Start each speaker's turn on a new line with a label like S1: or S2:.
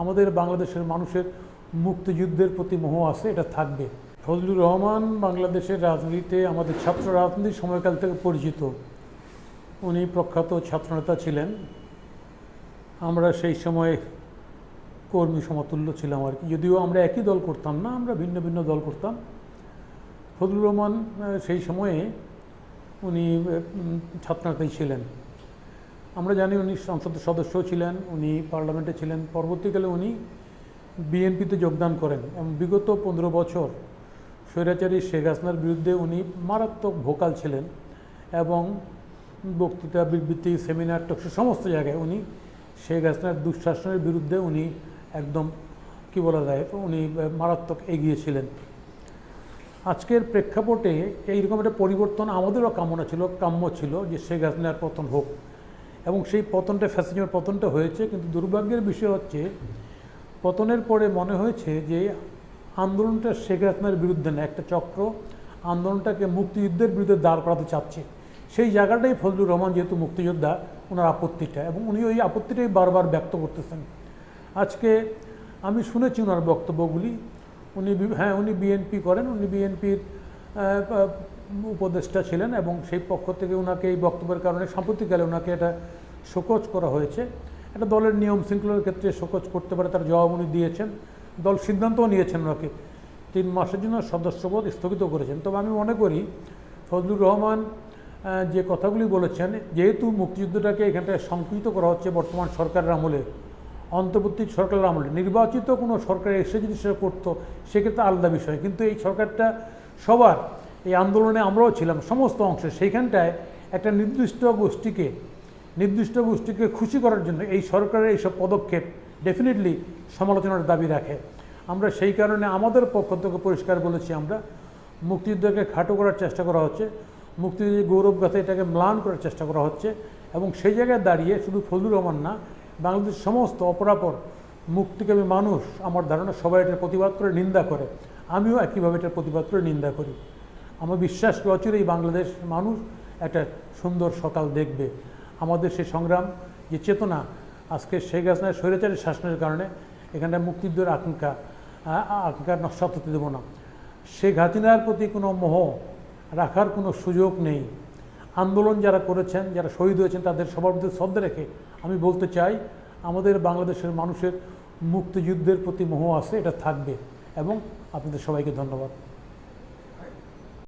S1: আমাদের বাংলাদেশের মানুষের মুক্তিযুদ্ধের প্রতি মোহ আছে, এটা থাকবে। ফজলুর রহমান বাংলাদেশের রাজনীতিতে আমাদের ছাত্র রাজনীতির সময়কাল থেকে পরিচিত। উনি প্রখ্যাত ছাত্রনেতা ছিলেন। আমরা সেই সময়ে কর্মী সমতুল্য ছিলাম আর কি। যদিও আমরা একই দল করতাম না, আমরা ভিন্ন ভিন্ন দল করতাম। ফজলুর রহমান সেই সময়ে উনি ছাত্রনেতাই ছিলেন। আমরা জানি উনি সংসদ সদস্য ছিলেন, উনি পার্লামেন্টে ছিলেন। পরবর্তীকালে উনি বিএনপিতে যোগদান করেন এবং বিগত পনেরো বছর স্বৈরাচারী শেখ হাসনার বিরুদ্ধে উনি মারাত্মক ভোকাল ছিলেন এবং বক্তৃতা, বিবৃতি, সেমিনার টকশো সমস্ত জায়গায় উনি শেখ হাসিনার দুঃশাসনের বিরুদ্ধে উনি একদম, কি বলা যায়, উনি মারাত্মক এগিয়েছিলেন আজকের প্রেক্ষাপটে এইরকম একটা পরিবর্তন আমাদেরও কামনা ছিল, কাম্য ছিল যে শেখ হাসিনার পতন হোক। এবং সেই পতনটা ফ্যাসিজমের পতনটা হয়েছে, কিন্তু দুর্ভাগ্যের বিষয় হচ্ছে, পতনের পরে মনে হয়েছে যে আন্দোলনটা শেখ হাসিনার বিরুদ্ধে না, একটা চক্র আন্দোলনটাকে মুক্তিযুদ্ধের বিরুদ্ধে দাঁড় করাতে চাচ্ছে। সেই জায়গাটাই ফজলুর রহমান যেহেতু মুক্তিযোদ্ধা, ওনার আপত্তিটা এবং উনি ওই আপত্তিটাই বারবার ব্যক্ত করতেছেন। আজকে আমি শুনেছি ওনার বক্তব্যগুলি। উনি হ্যাঁ উনি বিএনপি করেন, উনি বিএনপির উপদেষ্টা ছিলেন এবং সেই পক্ষ থেকে ওনাকে এই বক্তব্যের কারণে সাম্প্রতিককালে ওনাকে এটা শোকজ করা হয়েছে। একটা দলের নিয়ম শৃঙ্খলার ক্ষেত্রে শোকজ করতে পারে তার জবাব উনি দিয়েছেন। দল সিদ্ধান্তও নিয়েছেন ওনাকে তিন মাসের জন্য সদস্যপদ স্থগিত করেছেন। তবে আমি মনে করি ফজলুর রহমান যে কথাগুলি বলেছেন, যেহেতু মুক্তিযুদ্ধটাকে এখানটায় সংকুচিত করা হচ্ছে বর্তমান সরকারের আমলে, অন্তর্বর্তী সরকারের আমলে, নির্বাচিত কোনো সরকার এসে যদি সেটা করতো, সেক্ষেত্রে আলাদা বিষয়। কিন্তু এই সরকারটা সবার এই আন্দোলনে আমরাও ছিলাম সমস্ত অংশে। সেইখানটায় একটা নির্দিষ্ট গোষ্ঠীকে নির্দিষ্ট গোষ্ঠীকে খুশি করার জন্য এই সরকারের এইসব পদক্ষেপ ডেফিনেটলি সমালোচনার দাবি রাখে। আমরা সেই কারণে আমাদের পক্ষ থেকে পরিষ্কার বলেছি আমরা, মুক্তিযুদ্ধকে খাটো করার চেষ্টা করা হচ্ছে, মুক্তিযুদ্ধের গৌরবগাথা এটাকে ম্লান করার চেষ্টা করা হচ্ছে এবং সেই জায়গায় দাঁড়িয়ে শুধু ফজলুর রহমান না, বাংলাদেশের সমস্ত অপরাপর মুক্তিকামী মানুষ আমার ধারণা সবাই এটার প্রতিবাদ করে, নিন্দা করে। আমিও একইভাবে এটার প্রতিবাদ করে, নিন্দা করি। আমার বিশ্বাস অচিরেই বাংলাদেশ মানুষ একটা সুন্দর সকাল দেখবে। আমাদের সেই সংগ্রাম, যে চেতনা, আজকে শেখ হাসিনার স্বৈরাচারী শাসনের কারণে এখানটা মুক্তিযুদ্ধের আকাঙ্ক্ষা আকাঙ্ক্ষা নস্বাত হতে দেবো না। শেখ হাসিনার প্রতি কোনো মোহ রাখার কোনো সুযোগ নেই। আন্দোলন যারা করেছেন, যারা শহীদ হয়েছেন, তাদের সবার প্রতি শ্রদ্ধা রেখে আমি বলতে চাই, আমাদের বাংলাদেশের মানুষের মুক্তিযুদ্ধের প্রতি মোহ আছে, এটা থাকবে। এবং আপনাদের সবাইকে ধন্যবাদ।